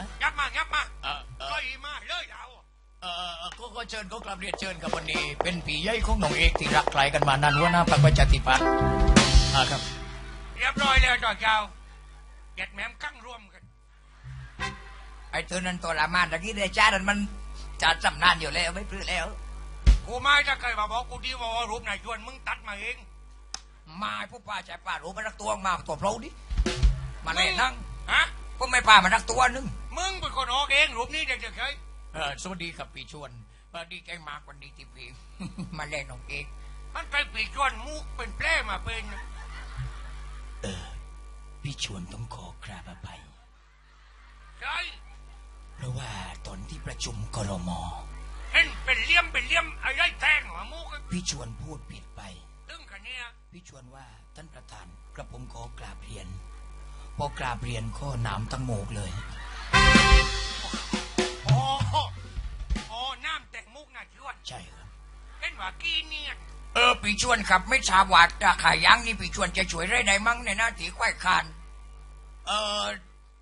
ปิดปิดนิ้วเลยนะยับมายับมาเออเอก็ออีมาเลยดาวเออเออก็ก็เชิญก็กลับเรียนเชิญกับวันนี้ เป็นผีใหญ่ของน้องเอกที่รักใครกันมานานหัวหน้าพรรคประชาธิปัตย์อ่าครับ เรียบร้อยแล้วจอดยาวเก็ดแหมมกั้งรวมกันไอ้ตัวนั้นตัวละมานตะกี้ได้จ้าดันมันจัดสำนานอยู่แล้วไม่พลื้อแล้ว กูไม่ถ้าเคยมาบอกกูดีว่ารูปนายชวนมึงตัดมาเอง มาให้ผู้ป้าใจป้ารู้มารักตัวมาตัวเพลาดิมาเลยนั่งฮะ ก็ไม่ป้ามารักตัวนึงมึงเป็นคนออกเองรูปนี้เด็กๆเคยเออสวัสดีครับพี่ชวนสวัสดีใจมากวันนี้ที่พี่ มาเล่นน้องเอกมันไปปีชวนมุกเป็นแปร่มาเป็นเออพี่ชวนต้องขอกราบอภัยใช่เพราะว่าตอนที่ประชุมกรมเห็นเป็นเลี่ยมเป็นเลี่ยมไอ้ไรแทงหัวมุกพี่ชวนพูดผิดไปตึ้งกันเนี่ยพี่ชวนว่าท่านประธานกระผมขอกราบเรียน พอกราบเรียนก็หนามตั้งโมกเลย อ๋ออ๋อน้ำแต่งมุกนายชวน ใช่ครับเห็นว่ากี้เนี่ยเออปีชวนครับไม่ทราบว่าราคายังนี่ปีชวนจะช่วยได้ใดมั่งในหน้าที่ควายคานเออ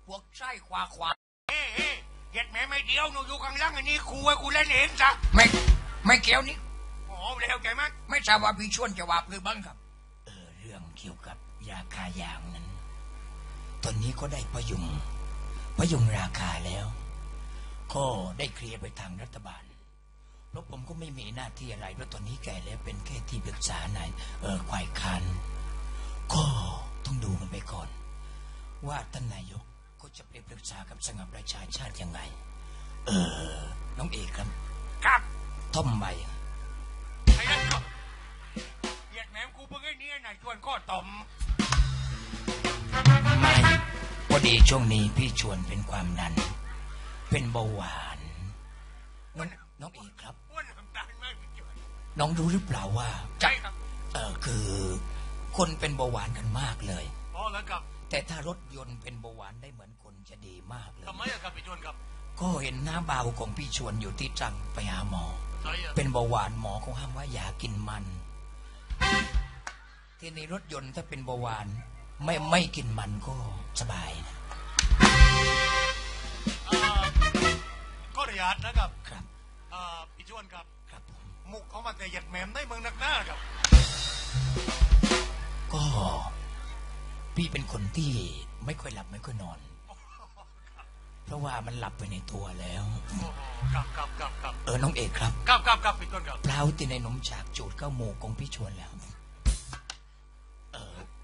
พวกไส้ควาควาเฮ้เฮ้เก็ดแหมไม่เดียวหนูอยู่ข้างล่างอันนี้ครูให้กูเล่นเองจ้ะไม่ไม่เกี่ยวนี่อ๋อแล้วใจมั้ยไม่ทราบว่าปีชวนจะว่าหรือบ้างครับ เออเรื่องเกี่ยวกับราคายางนั้น ตอนนี้ก็ได้พยุงพยุงราคาแล้ว ก็ได้เคลียร์ไปทางรัฐบาล เพราะผมก็ไม่มีหน้าที่อะไรเพราะตอนนี้แก่แล้วเป็นแค่ที่ปรึกษานายเออควายคันก็ต้องดูมันไปก่อน ว่าท่านนายกก็จะไปปรึกษากับสงบประชาชาติยังไง เออ น้องเอกครับกับท่อมใบไอ้นั่นก็เหยียดแหมมกูเพิ่งไอ้นี่นายชวนก็ต่อมไม่ ดีช่วงนี้พี่ชวนเป็นความดัน เป็นเบาหวานน้องน้องเอกครับ อ้วนน้ำตาลมากพี่ชวนน้องรู้หรือเปล่าว่า ใช่ครับเออคือคนเป็นเบาหวานกันมากเลย พอแล้วครับแต่ถ้ารถยนต์เป็นเบาหวานได้เหมือนคนจะดีมากเลย ทำไมอะครับพี่ชวนครับก็เห็นหน้าเบาของพี่ชวนอยู่ที่ตรังไปหาหมอ ใช่อะเป็นเบาหวานหมอเขาห้ามว่าอย่ากินมัน ที่ในรถยนต์ถ้าเป็นเบาหวาน ไม่ไม่กินมันก็สบายนะก็ระยะนะครับครับอ่าพี่ชวนครับครับผมมุกเขามาแต่เหยียดแหมมได้เมืองนักหน้าครับ ก็พี่เป็นคนที่ไม่ค่อยหลับไม่ค่อยนอน เพราะว่ามันหลับไปในตัวแล้วโอ้โหครับครับครับครับเออน้องเอกครับครับครับครับพี่ชวนครับเปล่าติในนมจากจูดเข้าหมูของพี่ชวนแล้วเออ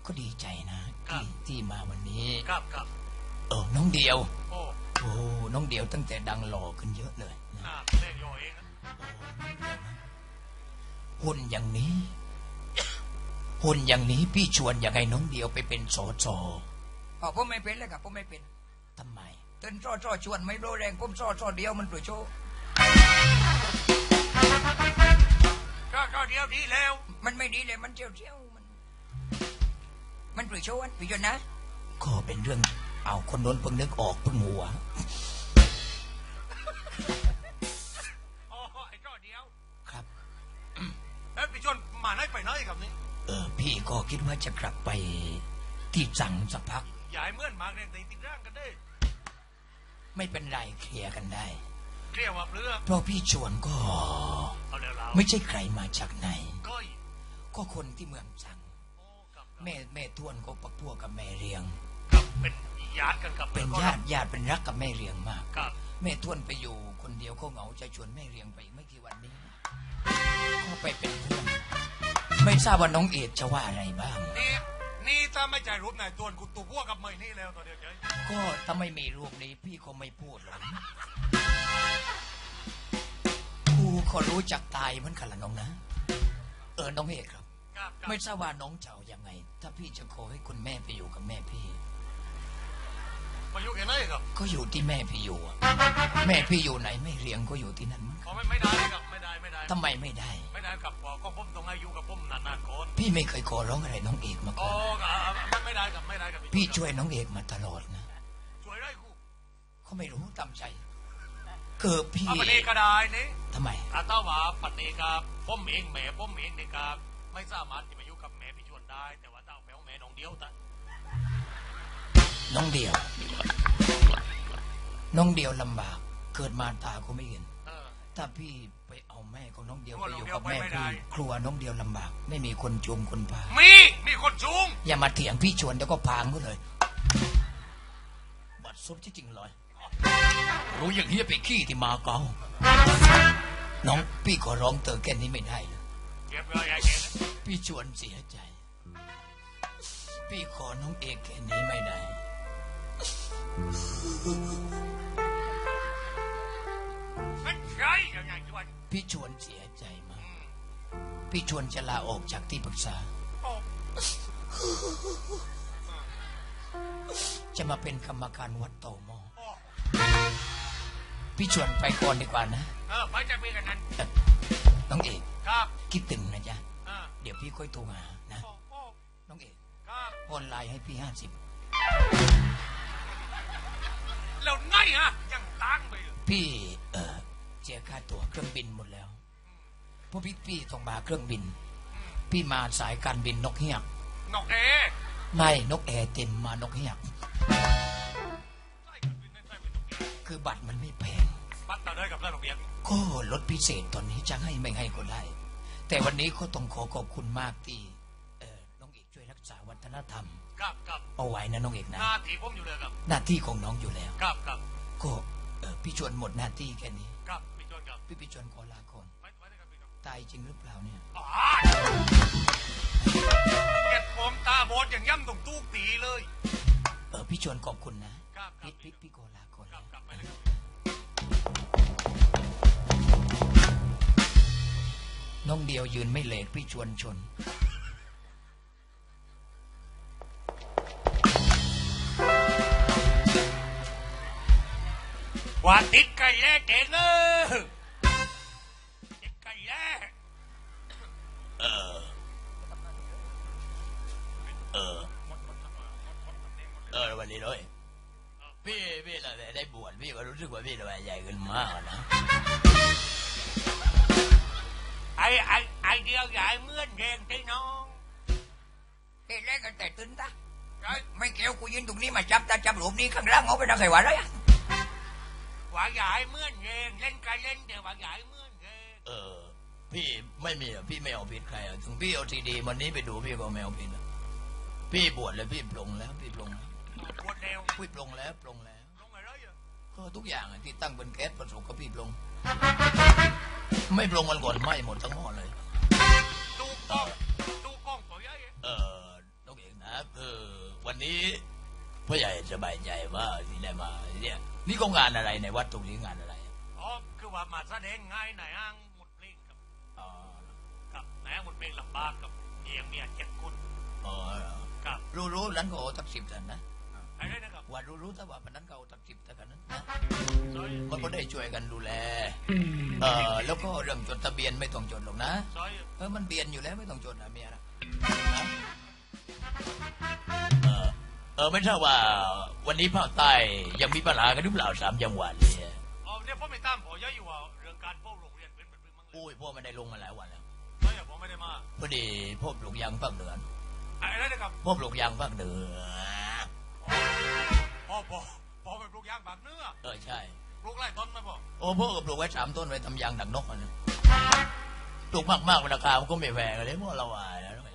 ก็ดีใจนะที่ที่มาวันนี้ครับครับเออน้องเดียว โอ้โอ้น้องเดียวตั้งแต่ดังหล่อขึ้นเยอะเลยนะน่าเล่นโยเองนะหุ่นอย่างนี้หุ่นอย่างนี้พี่ชวนอย่างไงน้องเดียวไปเป็นสอจออ๋อผมไม่เป็นเลยครับผมไม่เป็นทำไมเต้นซ้อซ้อชวนไม่รู้แรงผมซ้อซ้อเดียวมันปลุกโชว์ก็ก็เดียวดีแล้ว มันไม่ดีเลยมันเจียวเจียว มันมันปลุกโชว์อันปีชวนนะ ก็เป็นเรื่อง เอาคนโน้นเพิ่งนึกออกเพิ่งหัวอ๋อไอ้ก็เดียวครับ เอ้ยพี่ชวนมาไหนไปไหนครับนี่เออ พี่ก็คิดว่าจะกลับไปที่จังสักพัก อย่าให้เมื่อนมากแรงตีติดร่างกันได้ไม่เป็นไรเคลียร์กันได้เรียกว่าเปลือกเพราะพี่ชวนก็ เอาแล้วเราไม่ใช่ใครมาจากไหน ก้อย ก็คนที่เมืองจังโอ้ครับ แม่แม่ทวนก็ปักพวกกับแม่เรียงครับเป็นญาติกันกับเป็นญาติญาติเป็นรักกับแม่เรียงมากครับ แม่ทวนไปอยู่คนเดียวเขาเหงาจะชวนแม่เรียงไปอีกไม่กี่วันนี้ก็ไปเป็นเพื่อนไม่ทราบว่าน้องเอกจะว่าอะไรบ้างนี่นี่ถ้าไม่ใจรูปนายตวนกูตูพวกกับเมยนี่แล้วตัวเดียวเฉยก็ถ้าไม่มีรูปนี้พี่ก็ไม่พูดหรอกกูก็รู้จักตายเหมือนกันละน้องนะ เออน้องเอกครับครับครับ ไม่ทราบว่าน้องเจ้ายังไง ถ้าพี่จะขอให้คุณแม่ไปอยู่กับแม่พี่ มาอยู่กันไหนครับก็อยู่ที่แม่พี่อยู่อะแม่พี่อยู่ไหนไม่เรียงก็อยู่ที่นั่นมั้งอ๋อไม่ไม่ได้ครับไม่ได้ไม่ได้ทำไมไม่ได้ ไม่ได้ครับพอก็ผมต้องอายุกับผมนานๆก่อนพี่ไม่เคยขอร้องอะไรน้องเอกมาอ๋ก่ออนครับไม่ได้ครับไม่ได้ครับพี่ช่วยน้องเอกมาตลอดนะช่วยได้กูเขาไม่รู้ตามใจเกิดพี่เอาปันนี้ก็ได้นี่ทำไมอาต้าว่าปันนี้ครับผมเองแม่ผมเองเนี่ยครับ ไม่สามารถจะมาอยู่กับแม่พี่ชวนได้ แต่ว่าต้าแม่ของแม่น้องเดียวแต่น้องเดียว น้องเดียวลำบาก เกิดมาตาก็ไม่เห็น เออ ถ้าพี่ไปเอาแม่ของน้องเดียวโอ้ไปอยู่น้องเดียวกับแม่ไปไม่ได้พี่ครัวน้องเดียวลำบาก ไม่มีคนจูงคนพา มีมีคนจูงอย่ามาเถียงพี่ชวนเดี๋ยวก็พางก็เลย บัดซบที่จริงเลย รู้อย่างนี้ไปขี้ที่มาเกาน้องพี่ขอร้องเตอแค่นี้ไม่ได้เลยเก็บเลยไอ้เก็บพี่ชวนเสียใจ พี่ขอน้องเอกแค่นี้ไม่ได้ มันใช่ยังไงชวน พี่ชวนเสียใจมาก พี่ชวนจะลาออกจากที่ปรึกษาโอ้จะมาเป็นกรรมการวัดโตโมอโอ้พี่ชวนไปก่อนดีกว่านะ เออไปจะมีกันนั้นเอ่อ น้องเอกครับคิดถึงนะจ๊ะเออเดี๋ยวพี่ค่อยโทรหานะ โอ้โอ้น้องเอกครับโอนไลน์ให้พี่ห้าสิบแล้วไงฮะยังตั้งไปอยู่พี่เออเสียค่าตั๋วเครื่องบินหมดแล้วเพราะพี่พี่ต้องมาเครื่องบิน พี่มาสายการบินนกเฮียกนอกเอไม่นกแอร์เต็มมานกเฮียกใช่กันบินไม่ใช่เป็นนกเอคือบัตรมันไม่แพง บัตรต่อเลยกับเรื่องโรงเรียนก็ลดพิเศษตอนนี้จะให้ไม่ให้ก็ได้ แต่วันนี้ก็ต้องขอขอบคุณมากที่เออน้องเอกช่วยรักษาวัฒนธรรม ครับครับเอาไว้นะน้องเอกนะ หน้าที่ผมอยู่เลยครับ หน้าที่ของน้องอยู่แล้ว ครับครับก็เออพี่ชวนหมดหน้าที่แค่นี้ ครับพี่ชวนครับพี่พี่ชวนขอลาก่อนไปไปเลยครับพี่ครับตายจริงหรือเปล่าเนี่ย อ๋อเก็บผมตาบอดอย่างย่ำตรงตู้ตีเลย เออพี่ชวนขอบคุณนะครับครับพี่พี่พี่ขอลาก่อน น้องเดียวยืนไม่เหลกพี่ชวนชน ว่าติดกันแย่เก่งเออ จับตาจับหลุมนี้ข้างล่างเอาไปทางไหนวะเลยอะว่าใหญ่เหมื่อนเรงเล่นกันเล่นเดี๋ยวว่าใหญ่เหมื่อนเรงเออ พี่ไม่มีอะพี่ไม่เอาผิดใครอะถึงพี่เอาทีดีวันนี้ไปดูพี่ก็ไม่เอาผิดอะพี่บวชแล้วพี่ปลงแล้ว พี่ปลงแล้วปวดเร็วพี่ปลงแล้วปลงแล้วลงอะไรอะก็ทุกอย่างอะที่ตั้งบนแก๊สประสบกับพี่ปลง ไม่ปลงมันก่อนไหม้หมดทั้งหม้อเลยดูกล้องดูกล้องตัวใหญ่อะเออน้องเอกนะเออวันนี้ พ่อใหญ่สบายใจว่าที่ได้มาเนี่ยนี่ก็งานอะไรในวัดตรงนี้งานอะไรอ๋อคือว่ามาแสดงง่ายในห้างหมดเพลงครับอ๋อครับในห้างหมดเพลงลำบากครับเอียงเมียเจ็ดคนอ๋อครับรู้รู้นั้นก็เอาตักสิบท่านนะไอ้ได้นะครับว่ารู้รู้แต่ว่าปนนั้นก็เอาตักสิบแต่กันนั้นนะซอยมันก็ได้ช่วยกันดูแลเออแล้วก็เรื่องจดทะเบียนไม่ต้องจดหรอกนะซอยเออมันเบียนอยู่แล้วไม่ต้องจดนะเมียนะนะ เออไม่ทราบว่าวันนี้ภาคใต้ยังมีปัญหากันหรือเปล่าสามจังหวัดเนี่ยอ๋อเนี่ยผมไม่ตามพอเยอะอยู่ว่าเรื่องการเฝ้าโรงเรียนเป็นแบบมั้งเลยโอ้ยพ่อไม่ได้ลงมาหลายวันแล้วไม่อะผมไม่ได้มาพอดีพ่อปลูกยางภาคเหนือไอ้ได้นะครับพ่อปลูกยางภาคเหนือพอพอพอไปปลูกยางบางเนื้อเออใช่ปลูกไร่ต้นไหมพ่อโอ้พ่อก็ปลูกไว้สามต้นไว้ทำยางดักนกอันนี้ปลูกมากๆราคามันก็ไม่แพงเลยพราะเราว่าแล้วอ๋อ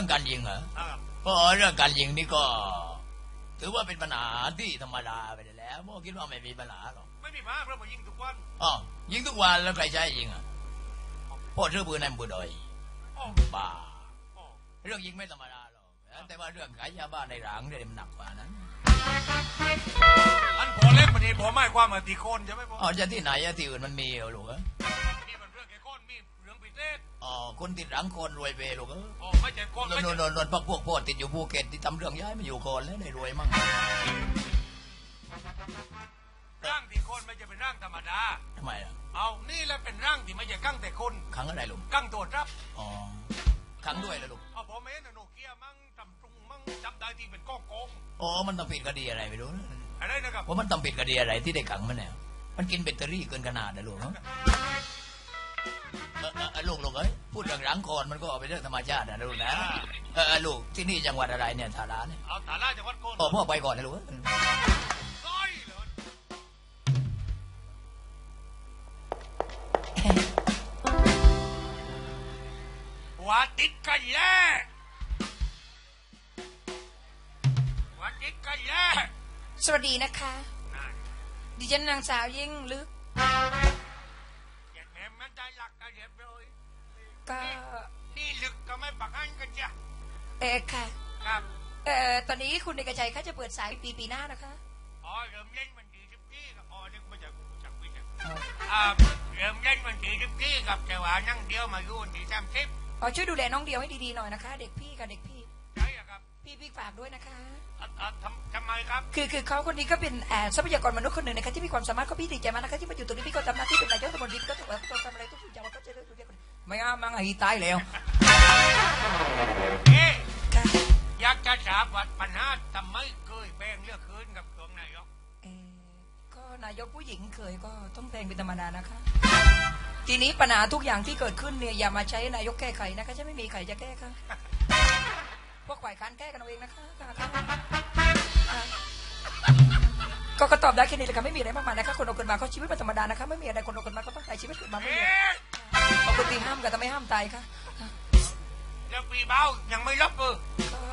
รื่องการยิงเหรอนะครับก็เรื่องการยิงนี่ก็ ถือว่าเป็นปัญหาที่ธรรมดาไปแล้วพ่อคิดว่าไม่มีปัญหาหรอกไม่มีปัญหาเพราะมายิงทุกวันอ๋อยิงทุกวันแล้วใครใช้ยิงอะพ่อซื้อปืนในมือดอยอ๋อบ้าอ๋อเรื่องยิงไม่ธรรมดาหรอกแต่ว่าเรื่องขายยาบ้าในหลังเนี่ยมันหนักกว่านั้นอันพอเล่นมันนี่พอไม่ความมาตีโคนใช่ไหมพ่ออ๋อจะที่ไหนอะที่อื่นมันมีเหรอลูกเอ้ยนี่มันเรื่องแค่โคนมีเรื่องพิเศษ อ๋อคนติดหลังคนรวยไปลูกเอ้ยอ๋อไม่ใช่โคนนไม่นใช่นนนพวกพวกพ่อติดอยู่ภูเก็ตที่ทำเรื่องย้ายมาอยู่ก่อนแล้วได้รวยมั่งร่างที่โคนไม่ใช่เป็นร่างธรรมดา ทำไมอะเอานี่แหละเป็นร่างที่ไม่ใช่กั้งแต่คนขังอะไรลูกกั้งตัวรับอ๋อขังด้วยแล้วลูกเอาผมเองนะโนเกียมั่งจำปรุงมั่งจับได้ที่เป็นก้องโกงอ๋อมันทำผิดคดีอะไรไม่รู้นะอะไรนะครับ ว่ามันทำผิดคดีอะไรที่ได้ขังมันเนี่ยมันกินแบตเตอรี่เกินขนาดนะลูกเนอะ ลูกลูกเอ้ยพูดเรื่องหลังก่อนมันก็เป็นเรื่องธรรมชาตินะลูกนะเออลูกที่นี่จังหวัดอะไรเนี่ยฐานะเนี่ยเอาฐานะจังหวัดโกนโอ้พ่อไปก่อนนะลูกร้อยเลยว่าติดกันแล้วว่าติดกันแล้วสวัสดีนะคะ นั่นดิฉันนางสาวยิ่งลึก ก็นี่ลึกก็ไม่ปักอันกันจ้ะเออค่ะ ครับเออตอนนี้คุณเอกชัยเขาจะเปิดสายปีปีหน้านะคะ อ๋อเริ่มเล่นวันที่สิบสี่ครับอ๋อนึกมาจากกูจักไม่จักอ่าเริ่มเล่นวันที่สิบสี่ครับแต่ว่านั่งเดียวมาอยู่วันที่สามสิบอ๋อช่วยดูแลน้องเดียวให้ดีๆหน่อยนะคะ เด็กพี่กับเด็กพี่ใช่อะครับ พี่พี่ฝากด้วยนะคะอะอะทำทำไมครับคือคือเขาคนนี้ก็เป็นอ่าทรัพยากรมนุษย์คนหนึ่งนะคะที่มีความสามารถก็พี่ดีใจมากนะคะที่มาอยู่ตรงนี้พี่ก็ทำหน้าที่เป็นนายกรัฐมนตรี มังไอ้ตายแล้วเอ๊ะอยากจะทราบว่าปัญหาทำไมเคยแบ่งเลือกคืนกับตัวนายกเออก็นายกผู้หญิงเคยก็ต้องแพงเป็นธรรมดานะคะ ทีนี้ปัญหาทุกอย่างที่เกิดขึ้นเนี่ยอย่ามาใช้นายกแก้ไขนะคะจะไม่มีใครจะแก้ค่ะพวกฝ่ายค้านแก้กันเอาเองนะคะ ก็ก็ตอบได้แค่นี้เลยค่ะไม่มีอะไรมากมายนะคะคนเราเกิดมาเขาชีวิตเป็นธรรมดานะคะไม่มีอะไรคนเราเกิดมาก็ต้องใช้ชีวิตเกิดมาไม่มีเอ๊ะขอบคุณที่ห้ามกันแต่ไม่ห้ามตายค่ะแล้วปีเบ้ายังไม่รับเออ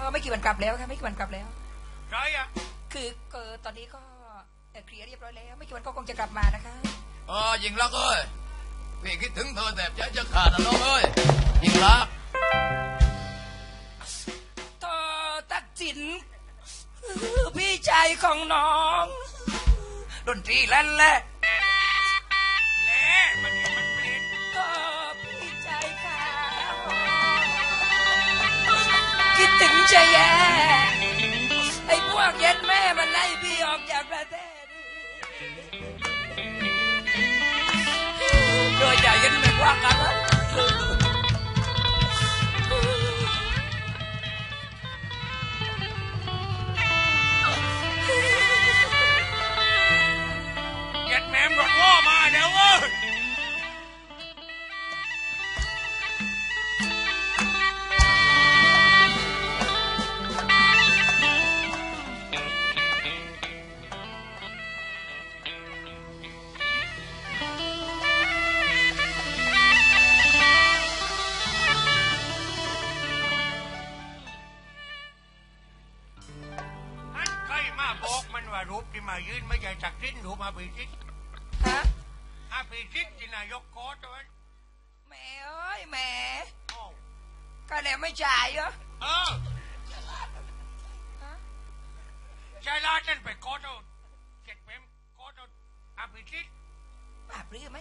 ก็ไม่กี่วันกลับแล้วค่ะไม่กี่วันกลับแล้วใช่อะคือเกิดตอนนี้ก็เอ่อเคลียร์เรียบร้อยแล้ว ไม่กี่วันก็คงจะกลับมานะคะเออยิงรักเอ้ยพี่คิดถึงเธอแบบใจจะขาดนะน้องเอ้ยยิงรักเธอตักจินพี่ชายของน้อง ดนตรีแล้วแหละแหละมันยังมันเปลี่ยนเธอพี่ชายค่ะคิดถึงจะแย่ไอ้พวกเย็ดแม่มันไล่พี่ออกจากประเทศโดยใจเยันไม่ว่ากันแล้ว อาปีชิดที่นายกโคตรวันแม่เอ้ยแม่โอ้ก็แล้วไม่จ่ายเหรอเออฮะใจลาดนั่นไปโคตรเจ็ดเปมโคตรอาปีชิดป้าปลื้มไหม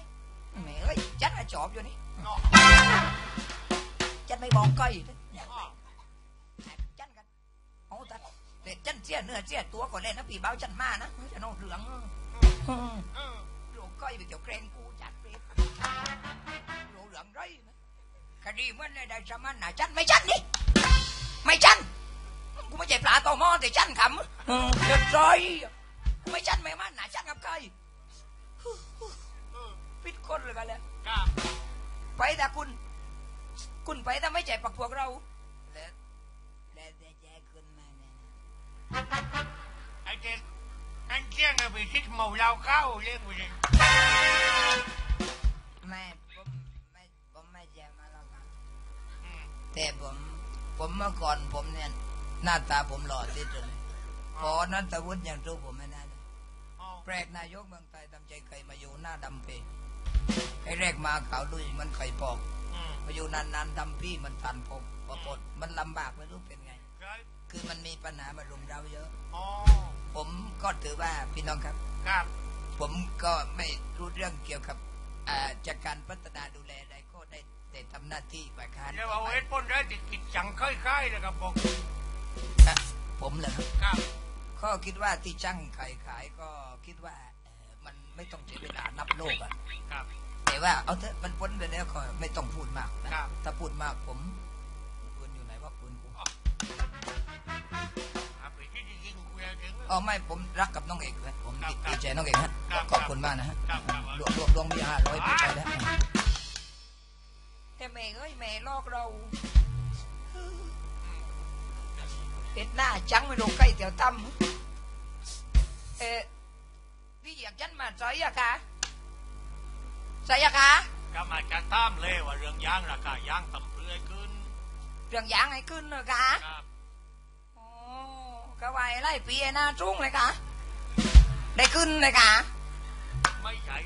แม่เอ้ยจัดอาจอบอยู่นี่เนาะจัดไม่บอกก้อยอ้อจันกันเอาแต่แต่จันเสียเนื้อเสียตัวก่อนเลยนะพี่เบาจันมานะจะน้องเหลือง เออโล กก้อยไปเกี่ยวเกรงกูจัดเปรียบโลเหลืองไรนะคดีเมื่อในได้สมันนะจันไม่จันนี่ไม่จันกูไม่ใช่ปลาตอมอแต่จันขำเดือดร้อยไม่จันไม่มันนะจันกับใครเออปิดคนเลยกันแล้วกล้าไปแต่คุณ คุณไปแต่ไม่ใจปักพวกเราแล้วแล้วแต่ใจคุณมาเนี่ยนะไอ้เด็ก อันเที่ยงอาปีชิดเมาเหล้าเข้าเรียกไปเลยไม่ผมไม่ผมไม่ใจมาแล้วครับอืมแต่ผมผมเมื่อก่อนผมเนี่ยหน้าตาผมหล่อที่สุดเลยพอนัทวุฒิยังสู้ผมไม่ได้เลยอ๋อแปลกนายกเมืองไทยทำใจเคยมาอยู่หน้าดำเปไอ้แรกมาขาวดุยมันไข่ปอก อืมมาอยู่นานๆดำพี่มันตันผมปรากฏมันลำบากไม่รู้เป็นไงใช่คือมันมีปัญหามารุมเราเยอะ อ๋อ ผมก็ถือว่าพี่น้องครับ ครับ ผมก็ไม่รู้เรื่องเกี่ยวกับอ่าจากการพัฒนาดูแลใดก็ได้แต่ทำหน้าที่ฝ่ายค้านเดี๋ยวเอาเอ็ดปนได้ติดกิจจังค่อยๆเลยครับผมอะผมเหรอครับครับก็คิดว่าที่ช่างไข่ขายก็คิดว่าเอ่อมันไม่ต้องใช้เวลานับโลกอะครับแต่ว่าเอาเถอะมันพ้นไปแล้วก็ไม่ต้องพูดมากนะครับถ้าพูดมากผม อ๋อไม่ผมรักกับน้องเอกนะผมครับดีใจน้องเอกฮะครับขอบคุณมากนะฮะครับครับรวมรวมรวมมีห้าร้อยไปแล้วแต่แม่เอ้ยแม่ลอกเราเห็ดหน้าจังไม่รู้ใกล้เตียวตั้มเอ๊ะพี่อยากยันมาใส่อะคะใส่อะคะก็มาจะตามเลยว่าเรื่องยางราคายางต่ำเพื่อขึ้น เรื่องยางให้ขึ้นเลยคะครับโอ้ ก็ไว้ไล่ปีไอ้หน้าจุ้งเลยคะได้ขึ้นเลยคะไม่ใช่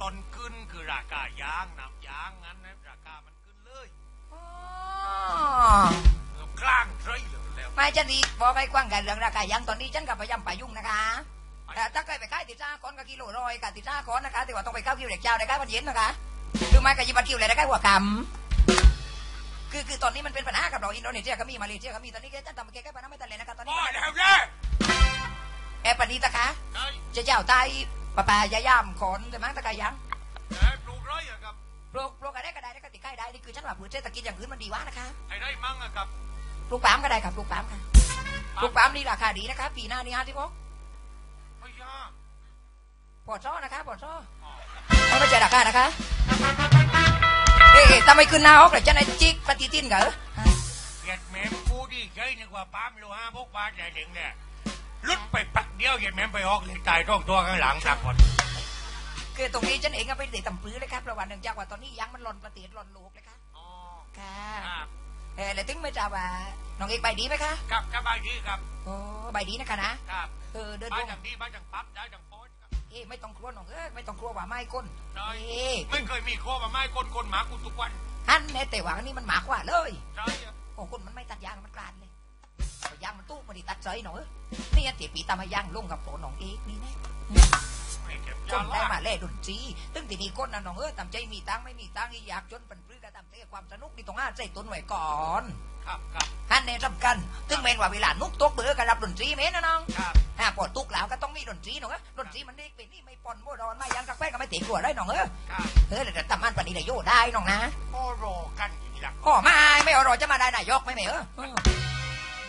ต้นขึ้นคือราคายางนำยางงั้นนะราคามันขึ้นเลยอ๋อกลางเทรยเลยแล้วไม่จะดีบอกให้กว้างกันเรื่องราคายางตอนนี้ฉันกับพยายามไปยุ่งนะคะแต่ถ้าเคยไปค่ายติดจ้าก้อนกับกิโลร้อยกับติดจ้าก้อนนะคะแต่ว่าต้องไปเข้าคิวเด็กเจ้าได้ค่ายมันเย็นนะคะคือไม่กับยิบัตคิวเลยได้ค่ายหัวกำ คือคือตอนนี้มันเป็นปัญหากับเราอินโดนีเซียก็มีมาเลเซียก็มีตอนนี้แกจะทำแกแก้ปัญหาไม่ทันเลยนะคะตอนนี้พอแล้วเนี่ยแอบปณีตะคะไอ้จะเจ้าใต้ปะปายายามขอนแต่มั้งตะกายังไอ้ปลูกไรอะครับปลูกปลูกอะไรก็ได้แล้วก็ติดใกล้ได้นี่คือฉันว่าพืชเศรษฐกิจอย่างอื่นมันดีวะนะคะไอ้ไรมั่งอะครับปลูกปาล์มก็ได้ครับปลูกปาล์มค่ะปลูกปาล์มนี่ราคาดีนะคะปีหน้านี่ฮะที่พกไอ้ยาปอดซ้อนะคะปอดซ้ออ๋อไม่ใช่ราคานะคะเอ๊ะทำไมขึ้นหน้าฮอกเลยฉันไอ้จิกปฏิทินเหรอเกียดแม่มกูดีใจนึกว่าป้ามโลห้าพกบาทใหญ่เด็งเนี่ยลุดไปปักเดียวเกียดแม่มไปออกเลยตายท้องตัวข้างหลังสักคนคือตรงนี้ฉันเองก็ไปเด็ดตำปื้อเลยครับประวัติหนึ่งจากว่าตอนนี้ยังมันหล่นประเตียดหล่นลูกเลยค่ะอ๋อค่ะครับเออแล้วถึงไม่ทราบว่าน้องเอกไปดีไหมคะครับสบายดีครับโอ้ใบดีนะคะนะครับเออเดินบ้าลนงจังดีบ้านจังปั๊บได้จังโพสครับ เอ้ไม่ต้องกลัวน้องเอ้ยไม่ต้องกลัวว่าไม่ก้นได้เอ้ไม่เคยมีโคมาไม่คนคนหมากูทุกวันฮันเนี่ยแต่ว่าอันนี้มันหมากกว่าเลยใช่อะโอ้คนมันไม่ตัดยางมันกลานเลยเอายางมันตู้มันดิตัดเฉยหน่อยนี่อันตีปีตามายางลงกับโผน้องเอกนี่นะไม่เก็บจยานได้ละมาเล่ดนตรีตึงทีนี้ก้นน่ะน้องเออตามใจมีตังค์ไม่มีตังค์อีอยากจนเป็นปลื้กระทำเต้ความสนุกนี่ต้องห้าใจตุนไว้ก่อน ครับครับฮันเนี่ยสำคัญตึงเป็นว่าเวลานุกตกเบื่อกันรับดนตรีเมนนะน้องครับอ่าปอดตุกแล้วก็ต้องมีดนตรีหนูเอ้ยดนตรีมันเด็กเป็นนี่ไม่ปอนโมดอนไม่ยังกักแป้ก็ไม่ตีกลัวได้น้องเออครับเออแต่ทำมันปานนี้ได้โยได้น้องนะโอโรกันอย่างนี้ละพ่อไม่ไม่เอารอจะมาได้นายกไหม่แม่เออเออ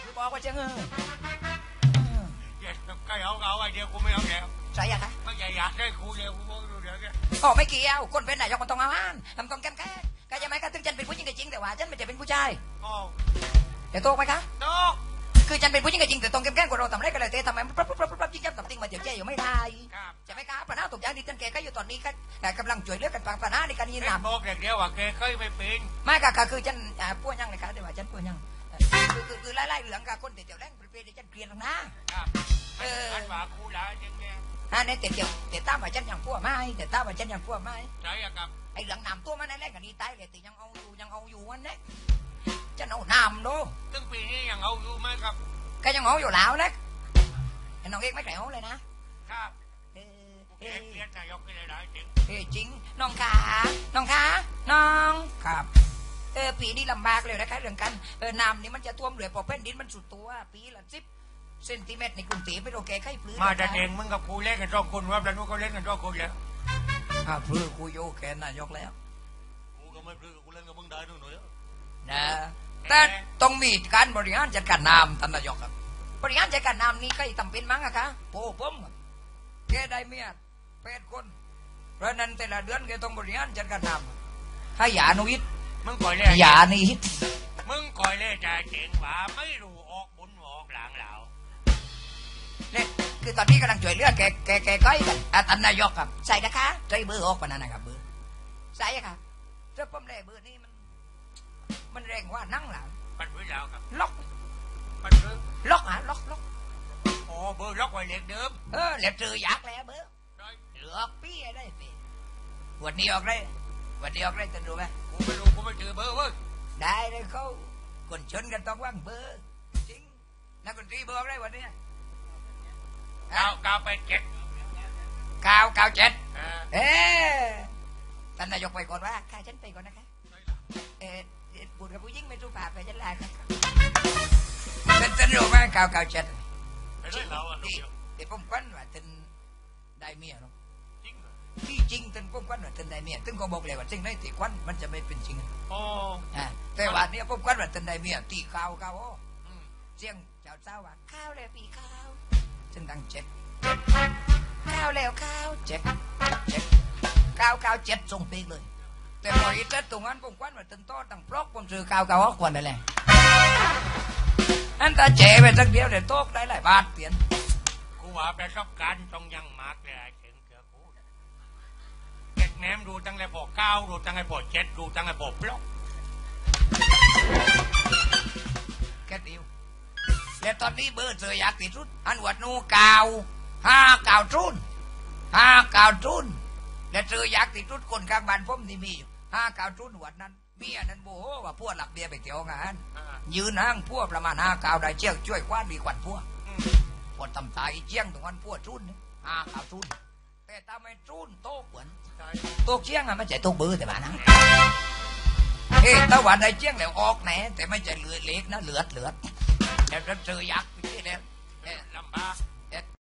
คือบอกว่าจะเออเออเย็ดใกล้เอาเอาไอเดียวกูไม่เอาแล้วใช่ยังคะไม่ใหญ่อยากได้กูเดียวกูบอกดูเดี๋ยวแกโอ้ไม่เกี่ยวคนเป็นนายกมันต้องเอาอ่านทำต้องแก้มแก้ ก็จะไหมก็ถึงฉันเป็นผู้หญิงก็จริงแต่ว่าฉันไม่ใช่เป็นผู้ชายอ๋อเดี๋ยวโตกไหมคะนกคือฉันเป็นผู้หญิงก็จริงแต่ต้องแก้มแก้กว่าเราทำอะไรกันเลยเต้ทำไมมันปั๊บปั๊บปั๊บปั๊บยิ่งจับตับติ้งมาเดี๋ยวแกอยู่ไม่ได้ครับใช่ไหมคะปัญหาตกอย่างที่ท่านแกก็อยู่ตอนนี้ก็แต่กำลังช่วยเหลือกันปัญหาในการยินแกนำบอกอย่างเดียวว่าแกเคยไปเป็นไม่ค่ะค่ะคือฉันอ่าป่วยยังเลยค่ะเดี๋ยวว่าฉันป่วยยังเอ่อคือคือคือไล่ไล่เหลืองกับคนเดี๋ยวแรงเปรี้ยวๆฉันเกลียดหรอกนะครับเอออันว่ากูละจริงเนี่ยอ่าเนี่ยเดี๋ยวเดี๋ยวตามว่าฉันยังป่วยไหมเดี๋ยวตามว่าฉันยังป่วยไหมใช่อะครับไอ้เหลืองน้ำตัวมันนั่นแหละกันนี่ตายเลยแต่ยังเอาอยู่ยังเอาอยู่วันนี้ฉันเอาน้ำดูซึ่งปีนี้ยังเอาอยู่ไหมครับ ก็ยังเอาอยู่แล้วนะไอ้น้องเอกไม่เคยเอาเลยนะ ครับเออกูเอเกลียดอเกลียดนายกไม่ได้ได้จริงเออจริง น้องขาน้องขาน้องครับเออปีนี้ลำบากเลยนะคะเรื่องกันเออน้ำนี่มันจะท่วมเหลือพอแผ่นดินมันสุดตัว ปีละสิบเซนติเมตรในกรุงเทพไม่โอเคใครปลื้มาแต่เองมึงกับกูเล่นกันสองคนว่าแต่นู้นก็เล่นกันสองคนแล้ว อ่าปลื้กูโยแกนนายกแล้ว กูก็ไม่ปลื้กูเล่นกับมึงได้นู่นหน่อยนะแต่ต้องมีการบริหารจัดการน้ำท่านนายกครับ บริหารจัดการน้ำนี่ใครทำเป็นมั้งอะคะโอ้ผมแกได้เมียแปดคน เพราะนั้นแต่ละเดือนแกต้องบริหารจัดการน้ำให้ยานุยิตมึงก่อยเล่ยานิฮิตมึงก่อยเล่ใจเจ๋งว่าไม่รู้ออกบุญออกหลังหล่าเนี่ย คือตอนนี้กำลังช่วยเหลือแกแกแกก้อยกันอะท่านนายกครับใส่นะคะใจเบอร์ออกปานนั้นนะครับเบอร์ใส่อะค่ะถ้าผมได้เบอร์นี้มัน มันแรงกว่านั่งหลังปันพื้นแล้วครับล็อกปันพื้นล็อกอะล็อกล็อกอ๋อเบอร์ล็อกไว้เล็กเดิมเออเล็บจืออยากแล้วเบอร์ได้เหลือกปี้ได้ปีวันนี้ออกได้วันนี้ออกได้ตันรู้ไหมกูไม่รู้กูไม่เจอเบอร์เว้ยได้เลยเขาคนชนกันต้องว่างเบอร์จริงนักดนตรีเบอร์ออกได้วันนี้ เก้าเก้าแปดเจ็ดเก้าเก้าเจ็ดเออเอ๊ท่านนายกไปก่อนว่าค่ะฉันไปก่อนนะคะเออพูดกับผู้หญิงไม่รู้ภาพไปฉันลาครับท่านท่านรู้ไหมเก้าเก้าเจ็ดไม่ได้เราอะลูกที่เดียวที่ผมควันว่าท่านได้เมียเนาะจริงเหรอที่จริงท่านผมควันว่าท่านได้เมียท่านก็บอกเลยว่าสิ่งไหนที่ควันมันจะไม่เป็นจริงโอ้อ่าแต่ว่าเนี่ยผมควันว่าท่านได้เมียตีข้าวข้าวโอ้อืมเสียงเจ้าเจ้าว่าข้าวแล้วปีข้าว ฉันดังเจ็ดเจ็ดข้าวแล้วข้าวเจ็ดเจ็ดข้าวข้าวเจ็ดส่งปีกเลย แต่พออีเจ็ดตรงนั้นผมควันว่าท่านโตตั้งปลอกผมซื้อข้าวข้าวออกก่อนนั่นแหละอันตาเจ๋ไปสักเดียวเดี๋ยวโต๊ะได้หลายบาทเตียนกูว่าประสบการณ์ต้องยังมากเลยไอ้เสียงเสือกูเจ็ดแหนมดูตั้งแต่พอเก้าดูตั้งแต่พอเจ็ดดูตั้งแต่พอปลอกแค่เดียว และตอนนี้เบอร์เธออยากติดรุดอันวัดนูกาวห้ากาวทุนห้ากาวทุนและเธออยากติดรุดคนข้างบ้านผมที่มีอยู่ห้ากาวทุนวัดนั้นเมียนั้นโบโหว่าพวกหลักเบียร์ไปเที่ยวงานอ่ายืนห้างพวกประมาณห้ากาวได้เชี่ยวช่วยคว้านดีกว่าพวกอืมพวกตำตายเจียงตรงนั้นพวกทุนเนี่ยห้ากาวทุนแต่ถ้าไม่ทุนโต๊ะเหมือนใช่โต๊ะเชียงอะไม่ใช่โต๊ะเบอร์แต่บ้านนะเฮ้ยตะวันได้เจียงแล้วออกแหนแต่ไม่ใช่เลือดเล็กนะเลือดเลือด em rất tự giác với chị em làm ba.